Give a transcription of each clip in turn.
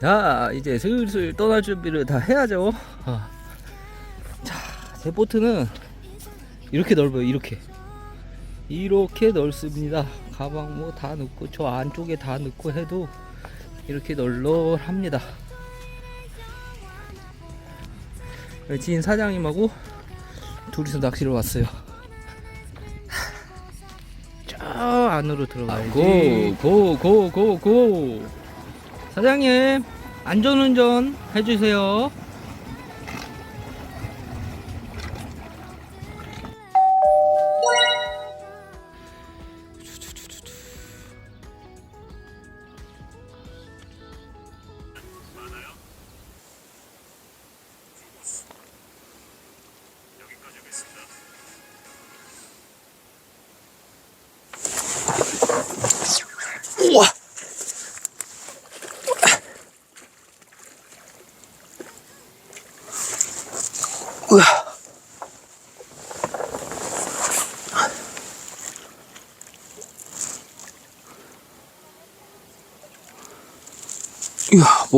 자 이제 슬슬 떠날 준비를 다 해야죠. 아. 자제 보트는 이렇게 넓어요 이렇게. 이렇게 넓습니다. 가방 뭐 다 넣고 저 안쪽에 다 넣고 해도 이렇게 널널합니다. 지인 사장님하고 둘이서 낚시를 왔어요. 저 안으로 들어가야지. 고고고고. 사장님 안전운전 해주세요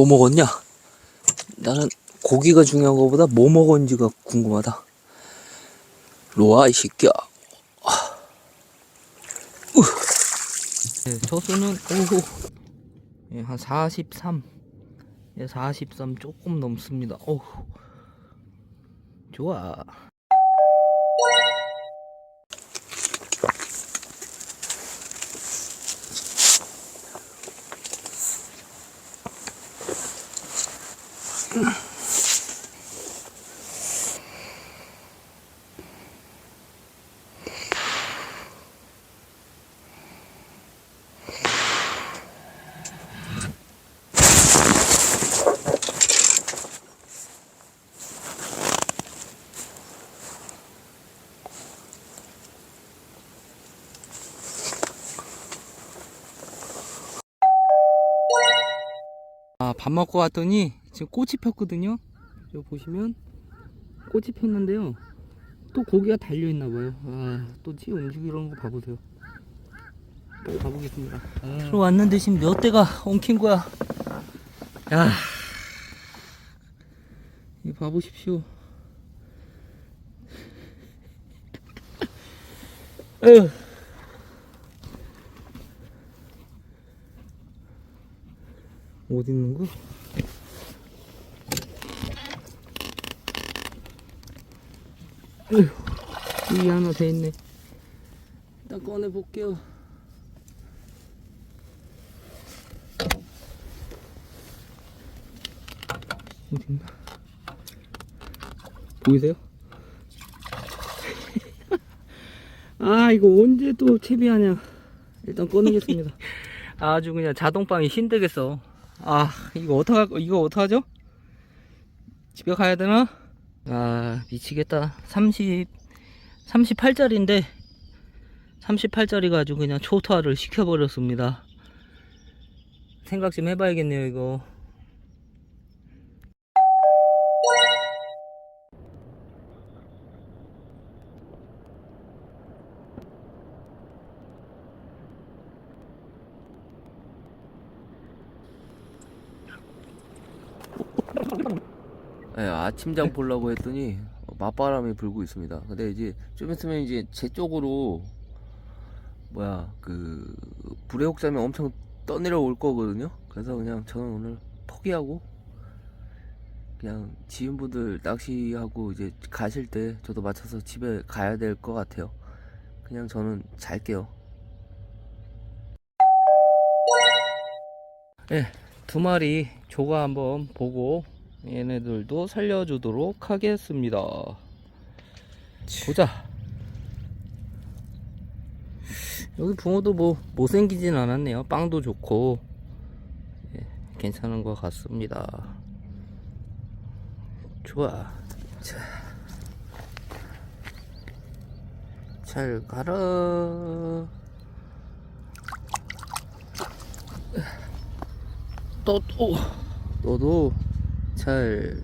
뭐 먹었냐? 나는 고기가 중요한 것보다 뭐 먹었는지가 궁금하다. 로아, 이 새끼야. 네, 저수는 오호 예, 한 43. 예, 43 조금 넘습니다. 어우. 좋아. 아, 밥 먹고 왔더니 지금 꽃이 폈거든요. 여기 보시면 꽃이 폈는데요. 또 고기가 달려 있나 봐요. 아, 또찌 움직이는 거 봐보세요. 또 가보겠습니다. 들어왔는데 지금 몇 대가 엉킨 거야. 야, 이 봐보십시오. 에휴. 어디 있는 거? 여기 하나 더 있네. 일단 꺼내 볼게요. 어디 있나? 보이세요? 아 이거 언제 또 채비하냐? 일단 꺼내겠습니다. 아주 그냥 자동방이 힘들겠어. 아 이거 어떡하 이거 어떡하죠? 집에 가야 되나? 아 미치겠다 30 38짜리인데 38짜리가 아주 그냥 초토화를 시켜버렸습니다 생각 좀 해봐야겠네요 이거 네, 아침장 보려고 했더니 맞바람이 불고 있습니다. 근데 이제 좀 있으면 이제 제 쪽으로 뭐야 그 불의 혹잠이 엄청 떠내려 올 거거든요. 그래서 그냥 저는 오늘 포기하고 그냥 지인분들 낚시하고 이제 가실 때 저도 맞춰서 집에 가야 될 것 같아요. 그냥 저는 잘게요. 두 마리 조가 한번 보고 얘네들도 살려주도록 하겠습니다. 보자. 여기 붕어도 뭐 못생기진 않았네요. 빵도 좋고 예, 괜찮은 것 같습니다. 좋아. 자, 잘 가라. 또 또. 너도 잘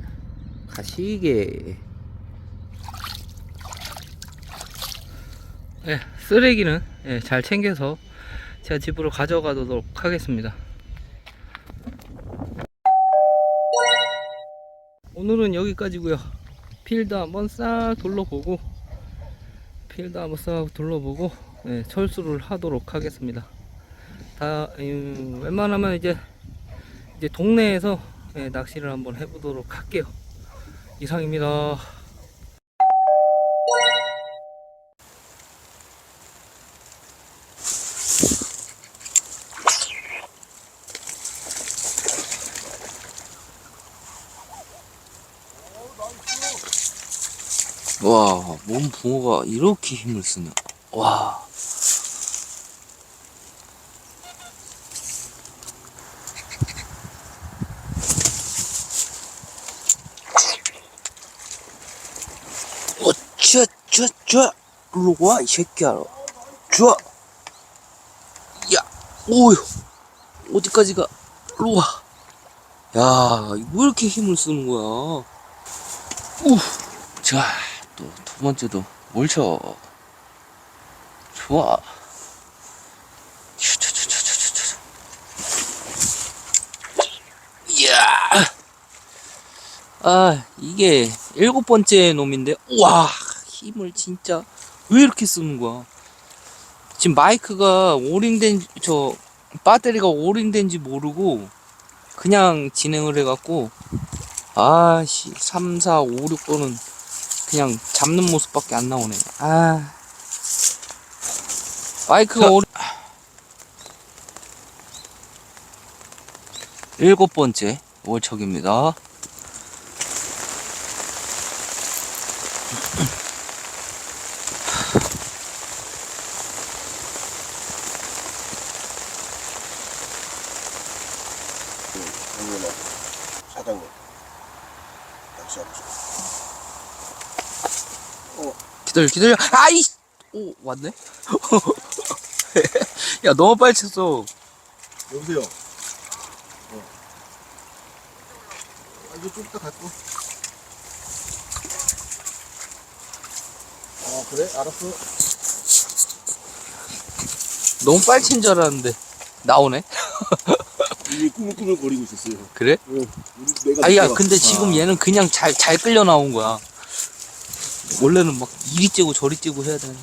가시게. 예, 쓰레기는 예, 잘 챙겨서 제가 집으로 가져가도록 하겠습니다. 오늘은 여기까지고요. 필드 한번 싹 둘러보고 필드 한번 싹 둘러보고 네, 철수를 하도록 하겠습니다. 다 음, 웬만하면 이제 이제 동네에서 네, 낚시를 한번 해보도록 할게요. 이상입니다. 와, 몸 붕어가 이렇게 힘을 쓰냐. 와. 어, 쭈, 쭈, 쭈. 일로 와, 이 새끼야. 쭈. 야, 오유. 어디까지 가? 일로 와. 야, 왜 이렇게 힘을 쓰는 거야? 우. 자, 또 두 번째도 몰쳐. 좋아. 이야. 아, 이게 일곱 번째 놈인데, 와, 힘을 진짜 왜 이렇게 쓰는 거야? 지금 마이크가 오링된, 저, 배터리가 오링된지 모르고, 그냥 진행을 해갖고, 아씨, 3, 4, 5, 6번은 그냥 잡는 모습밖에 안 나오네. 아. 마이크가 오리... 일곱 번째 월척입니다. 작년에 사장님 낚시하고 있어. 기다려, 기다려. 아이! 오, 왔네? 야, 너무 빨리 쳤어. 여보세요. 어. 아, 이거 좀 이따 갖고. 아 그래? 알았어. 너무 빨리 친 줄 알았는데. 나오네? 이게 꾸물꾸물 거리고 있었어요. 그래? 어, 우리 내가 아야, 근데 왔- 지금 아, 얘는 그냥 잘, 잘 끌려 나온 거야. 원래는 막 이리 째고 저리 째고 해야 되는데.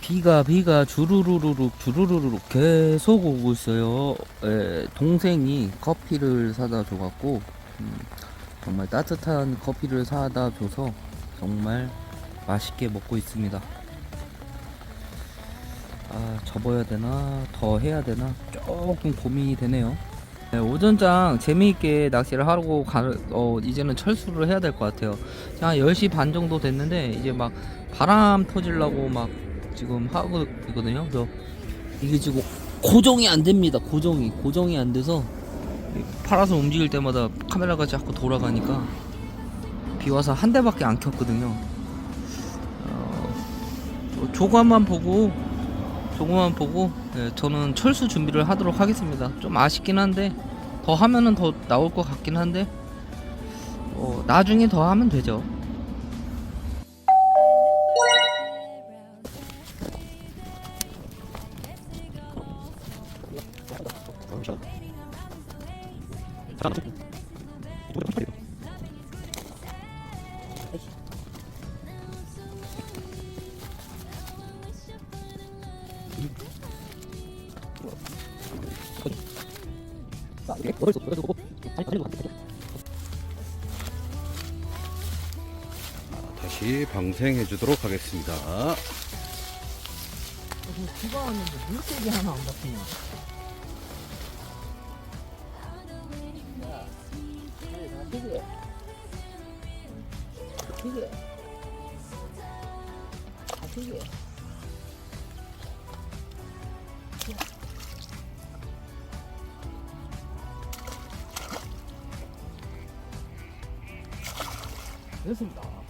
비가 비가 주르르르륵 주르르르륵 계속 오고 있어요. 에, 동생이 커피를 사다 줘갖고 음, 정말 따뜻한 커피를 사다 줘서 정말 맛있게 먹고 있습니다. 아 접어야 되나 더 해야 되나 조금 고민이 되네요. 네, 오전장 재미있게 낚시를 하고 가, 어, 이제는 철수를 해야 될 것 같아요. 한 10시 반 정도 됐는데 이제 막 바람 터지려고 막 지금 하고 있거든요. 그래서 이게 지금 고정이 안 됩니다. 고정이 고정이 안 돼서 팔아서 움직일 때마다 카메라가 자꾸 돌아가니까 비 와서 한 대밖에 안 켰거든요. 어, 뭐 조금만 보고 조금만 보고 예, 저는 철수 준비를 하도록 하겠습니다. 좀 아쉽긴 한데 더 하면은 더 나올 것 같긴 한데 어, 나중에 더 하면 되죠. 다시 방생해 주도록 하겠습니다. 비가 왔는데 물고기 하나 안 박히냐? 됐습니다.